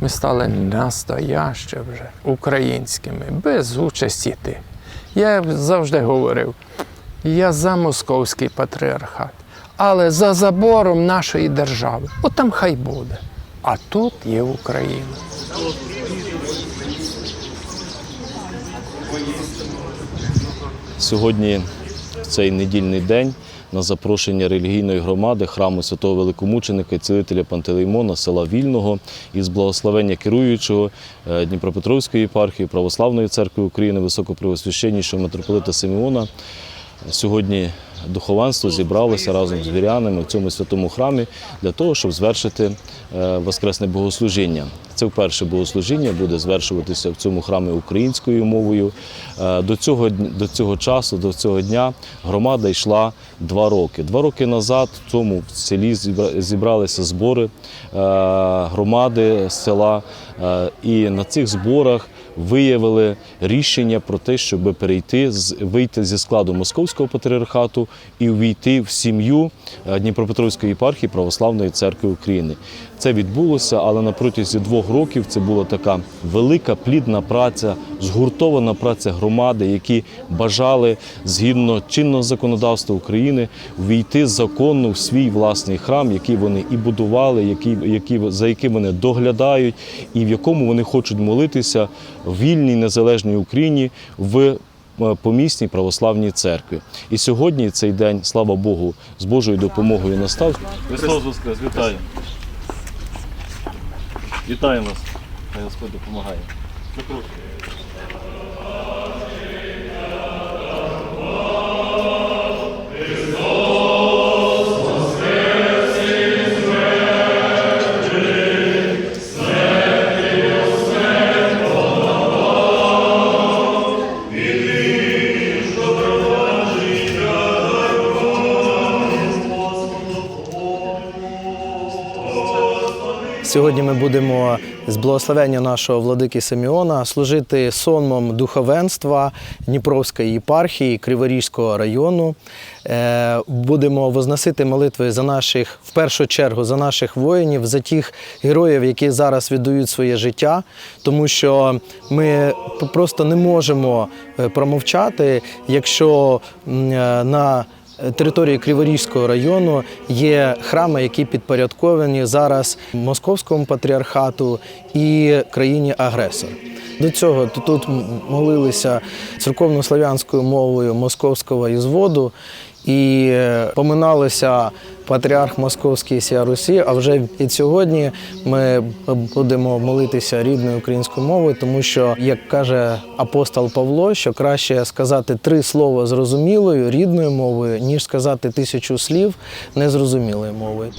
Ми стали настояще вже українськими, без участі тих. Я завжди говорив, я за московський патріархат, але за забором нашої держави. От там хай буде. А тут є Україна. Сьогодні, в цей недільний день, на запрошення релігійної громади храму святого великомученика цілителя Пантелеймона села Вільного із благословення керуючого е, Дніпропетровської єпархії Православної церкви України високопривосвященнішого митрополита Симеона. Сьогодні духовенство зібралося разом з вірянами в цьому святому храмі для того, щоб звершити е, воскресне богослужіння. Це вперше богослужіння буде звершуватися в цьому храмі українською мовою. Е, До цього, до цього часу, до цього дня громада йшла два роки. Два роки назад в цьому селі зібралися збори е, громади села, і на цих зборах виявили рішення про те, щоб перейти з вийти зі складу московського патріархату і увійти в сім'ю е, Дніпропетровської єпархії Православної церкви України. Це відбулося, але на протязі двох років це була така велика плідна праця, згуртована праця громади, які бажали згідно чинного законодавства України війти законно в свій власний храм, який вони і будували, який, які, за яким вони доглядають, і в якому вони хочуть молитися вільній незалежній Україні в е, помісній православній церкві. І сьогодні цей день, слава Богу, з Божою допомогою настав. Христос Воскрес, вітаю! Вітаю вас! Хай Господь допомагає. Сьогодні ми будемо з благословення нашого владики Симеона служити сонмом духовенства Дніпровської єпархії Криворізького району. Е, Будемо возносити молитви за наших, в першу чергу, за наших воїнів, за тих героїв, які зараз віддають своє життя, тому що ми просто не можемо е, промовчати, якщо е, на території Криворізького району є храми, які підпорядковані зараз московському патріархату і країні-агресор. До цього тут молилися церковнослов'янською мовою московського ізводу і е, поминалися патріарх Московський Сія Русі. А вже від сьогодні ми будемо молитися рідною українською мовою, тому що, як каже апостол Павло, що краще сказати три слова зрозумілою рідною мовою, ніж сказати тисячу слів незрозумілою мовою.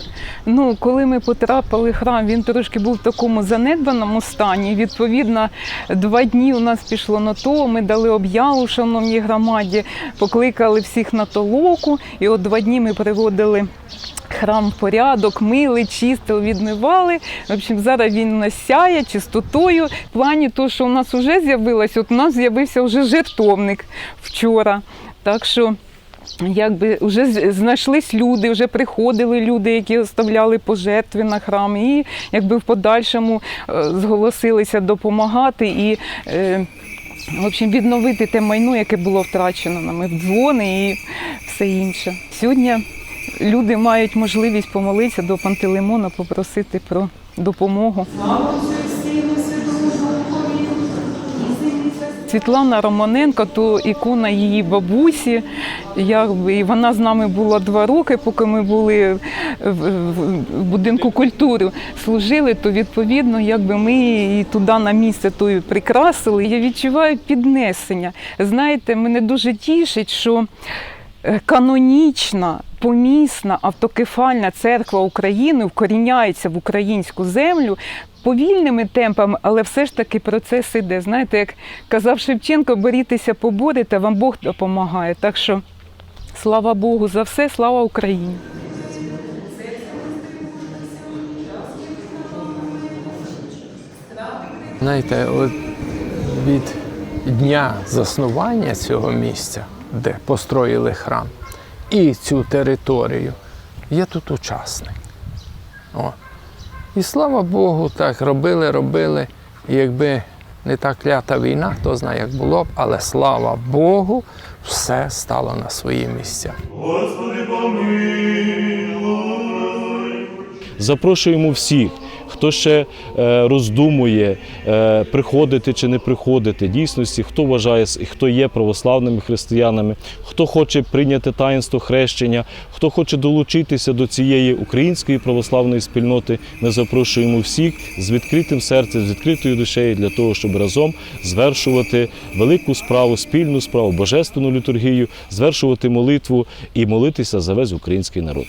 Ну, коли ми потрапили в храм, він трошки був в такому занедбаному стані. Відповідно, два дні у нас пішло на то. Ми дали об'яву шановній громаді, покликали всіх на толоку. І от два дні ми приводили. Храм порядок, мили, чистили, відмивали. В общем, зараз він нас сяє чистотою. В плані того, що у нас вже з'явилось, от у нас з'явився вже жертовник вчора. Так що Якби вже знайшлись люди, вже приходили люди, які оставляли пожертви на храм, і якби в подальшому е, зголосилися допомагати і е, в общем, відновити те майно, яке було втрачено нами в дзвони і все інше. Сьогодні люди мають можливість помолитися до Пантелеймона, попросити про допомогу. Світлана Романенко то ікона її бабусі. Якби, і вона з нами була два роки, поки ми були в, будинку культури, служили, то відповідно, якби ми її туди на місце то прикрасили. Я відчуваю піднесення. Знаєте, мене дуже тішить, що е, канонічна, помісна, автокефальна церква України вкоріняється в українську землю повільними темпами, але все ж таки процес іде. Знаєте, як казав Шевченко, борітеся, поборете, вам Бог допомагає. Так що слава Богу за все, слава Україні. Знаєте, от від дня заснування цього місця, де построїли храм, і цю територію, я тут учасник. О. І слава Богу, так робили, робили. І якби не та клята війна, хто знає, як було б, але слава Богу, все стало на свої місця. Запрошуємо всіх, хто ще е, роздумує, е, приходити чи не приходити, дійсності, хто вважає, хто є православними християнами, хто хоче прийняти таїнство хрещення, хто хоче долучитися до цієї української православної спільноти. Ми запрошуємо всіх з відкритим серцем, з відкритою душею для того, щоб разом звершувати велику справу, спільну справу, божественну літургію, звершувати молитву і молитися за весь український народ.